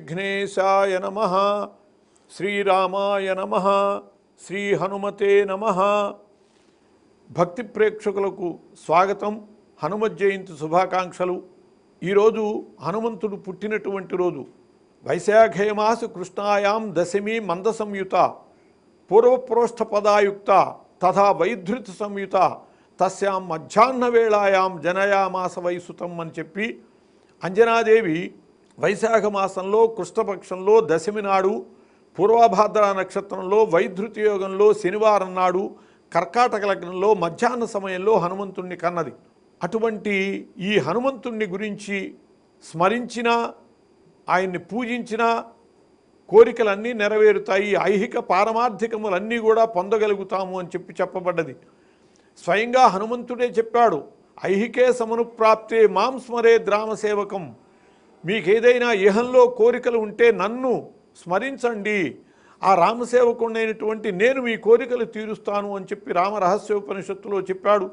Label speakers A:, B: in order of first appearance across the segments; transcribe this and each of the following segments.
A: విఘ్నేశాయ నమ శ్రీరామాయ నమ శ్రీ హనుమతే నమ. భక్తి ప్రేక్షకులకు స్వాగతం. హనుమ జయంతి శుభాకాంక్షలు. ఈరోజు హనుమంతుడు పుట్టినటువంటి రోజు. వైశాఖేమాసు కృష్ణాయాం దశమి మంద సంయుత పూర్వప్రోష్ఠపదాయుక్త తథా వైధృతి సంయుత తస్యాం మధ్యాహ్న వేళాయాం జనయామాస వైసుతం అని చెప్పి అంజనాదేవి వైశాఖ మాసంలో కృష్ణపక్షంలో దశమి నాడు పూర్వభాద్ర నక్షత్రంలో వైధృతి యోగంలో శనివారం నాడు కర్కాటక లగ్నంలో మధ్యాహ్న సమయంలో హనుమంతుణ్ణి కన్నది. అటువంటి ఈ హనుమంతుణ్ణి గురించి స్మరించిన ఆయన్ని పూజించిన కోరికలన్నీ నెరవేరుతాయి. ఐహిక పారమార్థికములన్నీ కూడా పొందగలుగుతాము అని చెప్పి చెప్పబడ్డది. స్వయంగా హనుమంతుడే చెప్పాడు ఐహికే సమనుప్రాప్తే మాం స్మరే ద్రామ సేవకం మీకేదైనా ఇహంలో కోరికలు ఉంటే నన్ను స్మరించండి. ఆ రామసేవకుడైనటువంటి నేను మీ కోరికలు తీరుస్తాను అని చెప్పి రామ రహస్యోపనిషత్తులో చెప్పాడు.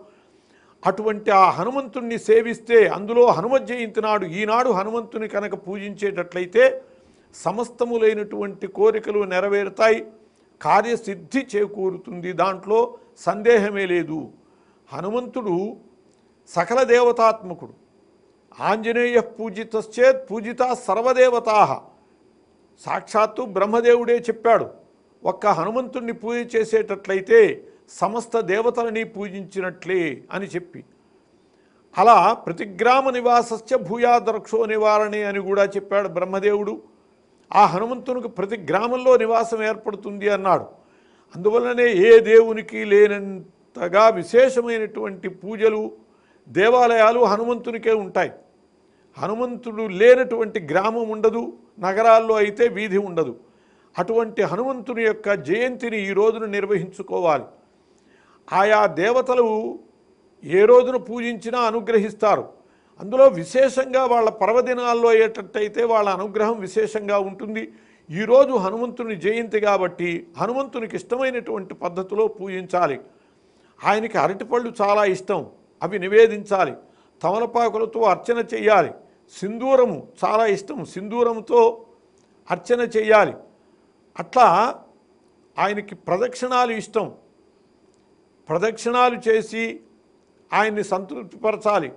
A: అటువంటి ఆ హనుమంతుణ్ణి సేవిస్తే అందులో హనుమత్ జయంతి నాడు ఈనాడు హనుమంతుని కనుక పూజించేటట్లయితే సమస్తములైనటువంటి కోరికలు నెరవేరుతాయి. కార్యసిద్ధి చేకూరుతుంది. దాంట్లో సందేహమే లేదు. హనుమంతుడు సకల దేవతాత్మకుడు. ఆంజనేయ పూజితశ్చేత్ పూజిత సర్వదేవతా. సాక్షాత్తు బ్రహ్మదేవుడే చెప్పాడు ఒక్క హనుమంతుణ్ణి పూజ చేసేటట్లయితే సమస్త దేవతలని పూజించినట్లే అని చెప్పి. అలా ప్రతిగ్రామ నివాసస్య భూయాదరక్షో నివారణే అని కూడా చెప్పాడు బ్రహ్మదేవుడు. ఆ హనుమంతునికి ప్రతి గ్రామంలో నివాసం ఏర్పడుతుంది అన్నాడు. అందువలనే ఏ దేవునికి లేనంతగా విశేషమైనటువంటి పూజలు దేవాలయాలు హనుమంతునికే ఉంటాయి. హనుమంతుడు లేనటువంటి గ్రామం ఉండదు నగరాల్లో అయితే వీధి ఉండదు. అటువంటి హనుమంతుని యొక్క జయంతిని ఈ రోజున నిర్వహించుకోవాలి. ఆయా దేవతలు ఏ రోజున పూజించినా అనుగ్రహిస్తారు. అందులో విశేషంగా వాళ్ళ పర్వదినాల్లో అయ్యేటట్టయితే వాళ్ళ అనుగ్రహం విశేషంగా ఉంటుంది. ఈరోజు హనుమంతుని జయంతి కాబట్టి హనుమంతునికి ఇష్టమైనటువంటి పద్ధతిలో పూజించాలి. ఆయనకి అరటిపళ్ళు చాలా ఇష్టం. అవి నివేదించాలి. తమలపాకులతో అర్చన చేయాలి. సింధూరము చాలా ఇష్టం. సింధూరంతో అర్చన చేయాలి. అట్లా ఆయనకి ప్రదక్షిణాలు ఇష్టం. ప్రదక్షిణాలు చేసి ఆయన్ని సంతృప్తిపరచాలి.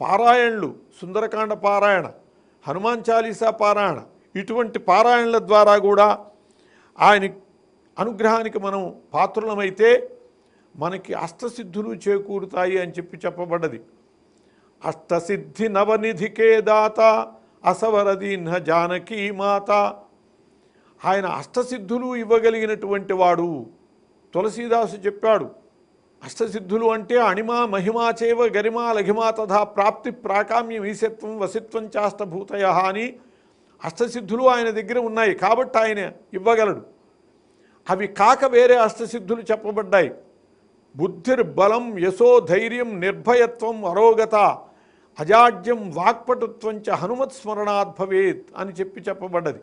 A: పారాయణలు సుందరకాండ పారాయణ హనుమాన్ చాలీసా పారాయణ ఇటువంటి పారాయణల ద్వారా కూడా ఆయన అనుగ్రహానికి మనం పాత్రులమైతే మనకి అష్టసిద్ధులు చేకూరుతాయి అని చెప్పి చెప్పబడ్డది. అష్టసిద్ధి నవనిధికే దాత అసవరదీన్హ జానకీ మాత. ఆయన అష్టసిద్ధులు ఇవ్వగలిగినటువంటి వాడు తులసీదాసు చెప్పాడు అష్టసిద్ధులు అంటే అణిమా మహిమాచేవ గరిమా లఘిమా తథా ప్రాప్తి ప్రాకామ్యం ఈశత్వం వసిత్వం చాష్టభూతయ అని అష్టసిద్ధులు ఆయన దగ్గర ఉన్నాయి కాబట్టి ఆయన ఇవ్వగలడు. అవి కాక వేరే అష్టసిద్ధులు చెప్పబడ్డాయి. బుద్ధిర్బలం యశో ధైర్యం నిర్భయత్వం అరోగత అజాడ్యం వాక్పటుత్వంచ చ హనుమత్ స్మరణాత్ భవేత్ అని చెప్పి చెప్పబడ్డది.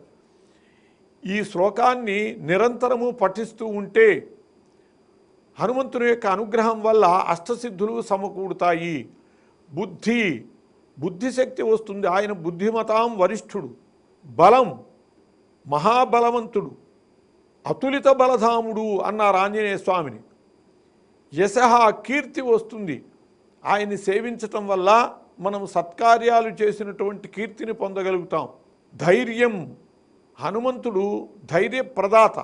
A: ఈ శ్లోకాన్ని నిరంతరము పఠిస్తూ ఉంటే హనుమంతుని యొక్క అనుగ్రహం వల్ల అష్టసిద్ధులు సమకూడుతాయి. బుద్ధి బుద్ధిశక్తి వస్తుంది. ఆయన బుద్ధిమతాం వరిష్ఠుడు బలం మహాబలవంతుడు అతులిత బలధాముడు అన్నారు ఆంజనేయ స్వామిని. యశ కీర్తి వస్తుంది. ఆయన్ని సేవించటం వల్ల మనం సత్కార్యాలు చేసినటువంటి కీర్తిని పొందగలుగుతాం. ధైర్యం. హనుమంతుడు ధైర్యప్రదాత.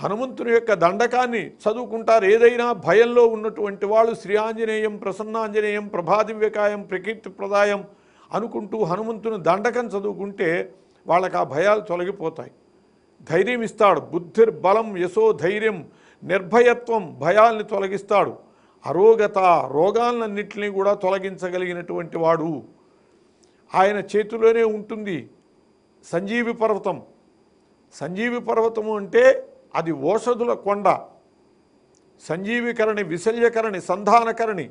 A: హనుమంతుని యొక్క దండకాన్ని చదువుకుంటారు. ఏదైనా భయంలో ఉన్నటువంటి వాళ్ళు శ్రీ ఆంజనేయం ప్రసన్నాంజనేయం ప్రభాదివ్యకాయం ప్రకీర్తి ప్రదాయం అనుకుంటూ హనుమంతుని దండకం చదువుకుంటే వాళ్ళకి ఆ భయాలు తొలగిపోతాయి. ధైర్యం ఇస్తాడు. బుద్ధిర్బలం యశో ధైర్యం నిర్భయత్వం భయాల్ని తొలగిస్తాడు. అరోగత రోగాలన్నింటినీ కూడా తొలగించగలిగినటువంటి వాడు. ఆయన చేతిలోనే ఉంటుంది సంజీవి పర్వతం. సంజీవి పర్వతము అంటే అది ఓషధుల కొండ. సంజీవికరణి విశల్యకరణి సంధానకరణి.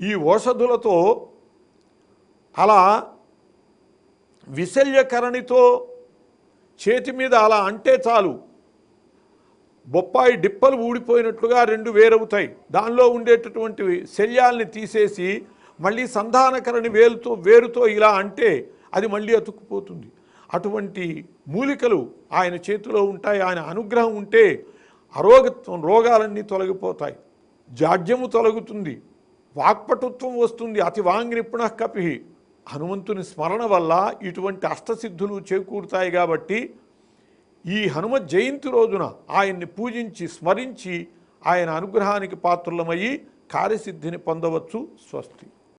A: ఈ ఓషధులతో అలా విశల్యకరణితో చేతి మీద అలా అంటే చాలు. బొప్పాయి డిప్పలు ఊడిపోయినట్లుగా రెండు వేరవుతాయి. దానిలో ఉండేటటువంటి శల్యాల్ని తీసేసి మళ్ళీ సంధానకరణి వేలుతో వేరుతో ఇలా అంటే అది మళ్ళీ అతుక్కుపోతుంది. అటువంటి మూలికలు ఆయన చేతిలో ఉంటాయి ఆయన అనుగ్రహం ఉంటే అరోగత్వం రోగాలన్నీ తొలగిపోతాయి. జాడ్యము తొలగుతుంది వాక్పటుత్వం వస్తుంది అతి వాంగ్ నిపుణ కపి హనుమంతుని స్మరణ వల్ల ఇటువంటి అష్టసిద్ధులు చేకూరుతాయి కాబట్టి ఈ హనుమ జయంతి రోజున ఆయన్ని పూజించి స్మరించి ఆయన అనుగ్రహానికి పాత్రులమయ్యి కార్యసిద్ధిని పొందవచ్చు. స్వస్తి.